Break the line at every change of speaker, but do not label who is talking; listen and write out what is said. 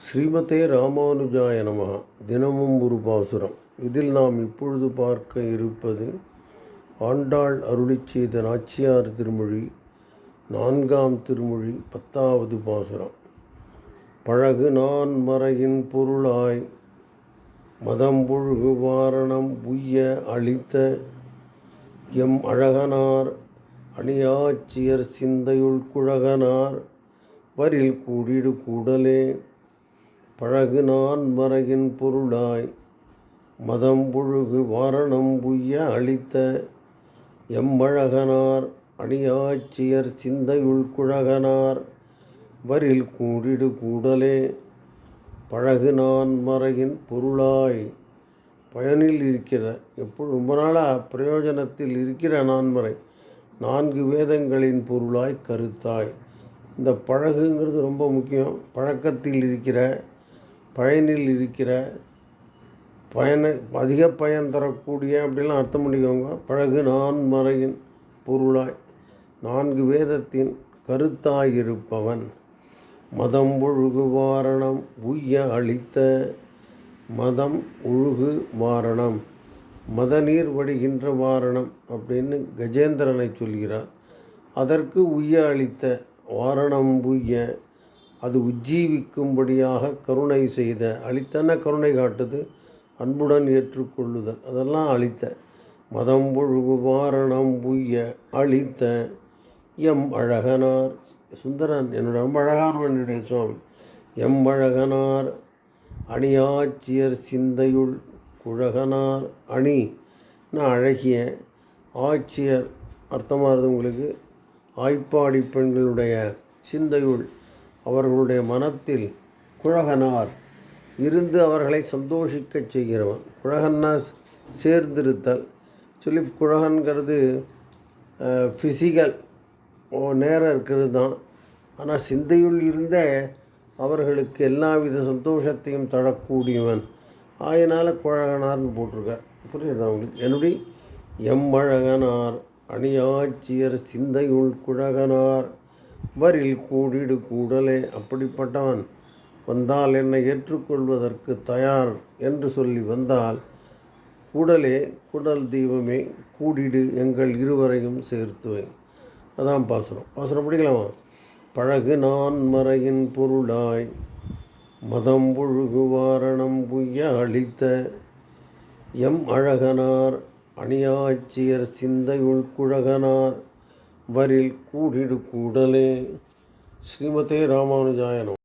ஸ்ரீமதே ராமானுஜாய நம. தினமும் ஒரு பாசுரம். இதில் நாம் இப்பொழுது பார்க்க இருப்பது ஆண்டாள் அருளி செய்த நாச்சியார் திருமொழி நான்காம் திருமொழி பத்தாவது பாசுரம். பழகு நான் மறையின் பொருளாய் மதம்பொழுகு வாரணம் உய்ய அளித்த எம் அழகனார் அணியாச்சியர் சிந்தையுள் குழகனார் வரில் கூடிடு கூடலே பழகு நான் மறையின் பொருளாய். மதம் புழுகு வாரணம் புய்ய அளித்த எம்மழகனார் அணியாச்சியர் சிந்தையுள் குழகனார். வரில் கூடிடு கூடலே பழகு நான் மறையின் பொருளாய். பயனில் இருக்கிற எப்போ ரொம்ப நாளாக பிரயோஜனத்தில் இருக்கிற நான்மறை நான்கு வேதங்களின் பொருளாய் கருத்தாய். இந்த பழகுங்கிறது ரொம்ப முக்கியம். பழக்கத்தில் இருக்கிற பயனில் இருக்கிற பயனை அதிக பயன் தரக்கூடிய அப்படிலாம் அர்த்தம் பண்ணிக்கோங்க. பழகு நான் மறையின் பொருளாய் நான்கு வேதத்தின் கருத்தாயிருப்பவன். மதம் ஒழுகு வாரணம் உய்ய அளித்த மதம் ஒழுகு வாரணம். மத நீர் வடிகின்ற வாரணம் அப்படின்னு கஜேந்திரனை சொல்கிறார். அதற்கு உய்ய அளித்த வாரணம் உய்ய அது உஜ்ஜீவிக்கும்படியாக கருணை செய்த அளித்தன கருணை காட்டுது அன்புடன் ஏற்றுக்கொள்ளுதல். அதெல்லாம் அளித்த மதம் பொழுகு வாரணம் புய்ய அளித்த எம் அழகனார். சுந்தரன் என்னோட ரொம்ப அழகான என்னுடைய சுவாமி. எம் அழகனார் அணியாச்சியர் சிந்தையுள் குழகனார் அணி. நான் அழகிய ஆட்சியர் அர்த்தமாகுது உங்களுக்கு ஆய்ப்பாடி பெண்களுடைய சிந்தையுள் அவர்களுடைய மனத்தில் குழகனார் இருந்து அவர்களை சந்தோஷிக்கச் செய்கிறவன். குழகன்னா சேர்ந்திருத்தல். சொல்லி குழகன்கிறது ஃபிசிக்கல் நேரம் இருக்கிறது தான். ஆனால் சிந்தையுள் இருந்த அவர்களுக்கு எல்லா வித சந்தோஷத்தையும் தரக்கூடியவன். ஆயினால் குழகனார்னு போட்டிருக்கார். புரியுதா உங்களுக்கு? என்னுடைய எம்மழகனார் அணியாச்சியர் சிந்தையுள் குழகனார். வரில் கூடிடு கூடலே அப்படிப்பட்டவன் வந்தால் என்னை ஏற்றுக்கொள்வதற்கு தயார் என்று சொல்லி வந்தால் கூடலே குடல் தெய்வமே கூடிடு எங்கள் இருவரையும் சேர்த்துவை அதான் பாசுரம். பாசுரம் படிக்கலாமா? பழகு நான் மறையின் பொருளாய் மதம் புழுகு வாரணம் புய்ய அளித்த எம் அழகனார் அணியாச்சியர் சிந்தையுள் குழகனார் வரில் கூடிடு கூடலே. ஸ்ரீமதே ராமானுஜாயனம்